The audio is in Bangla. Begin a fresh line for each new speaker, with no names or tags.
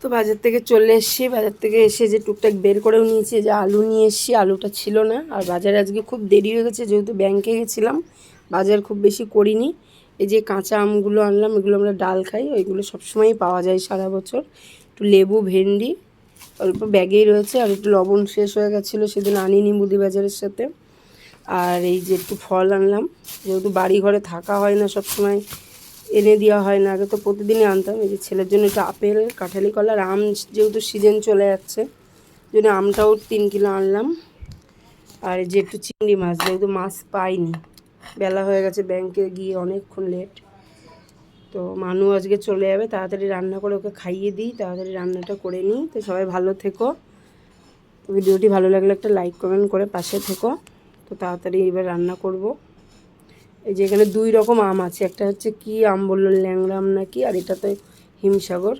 তো বাজার থেকে চলে এসেছি। বাজার থেকে এসে যে টুকটাক বের করেও নিয়েছি যে আলু নিয়ে এসেছি, আলুটা ছিল না। আর বাজারে আজকে খুব দেরি হয়ে গেছে, যেহেতু ব্যাংকে গেছিলাম। বাজার খুব বেশি করিনি। এই যে কাঁচা আমগুলো আনলাম, এগুলো আমরা ডাল খাই, ওইগুলো সবসময়ই পাওয়া যায় সারা বছর। একটু লেবু, ভেন্ডি অল্প ব্যাগেই রয়েছে, আর একটু লবণ শেষ হয়ে গেছিল, সেদিন আনিনি মুদি বাজারের সাথে। আর এই যে একটু ফল আনলাম, যেহেতু বাড়ি ঘরে থাকা হয় না সব সময় এনে দেওয়া হয় না। আগে তো প্রতিদিনই আনতাম। এই যে ছেলের জন্য একটু আপেল, কাঁঠালি কলা আম যেহেতু সিজন চলে যাচ্ছে, জন্য আমটাও তিন কিলো আনলাম। আর যে একটু চিংড়ি মাছ, যেহেতু মাছ পাইনি। বেলা হয়ে গেছে, ব্যাংকে গিয়ে অনেকক্ষণ লেট তো মানু আজকে চলে যাবে, তাড়াতাড়ি রান্না করে ওকে খাইয়ে দিই, তাড়াতাড়ি রান্নাটা করে নিই। তো সবাই ভালো থেকো। ভিডিওটি ভালো লাগলে একটা লাইক কমেন্ট করে পাশে থেকো। তো তাড়াতাড়ি এবার রান্না করব। এই যে এখানে দুই রকম আম আছে। একটা হচ্ছে কি আম বলল, ল্যাংড়া আম নাকি? আর এটা তো হিমসাগর।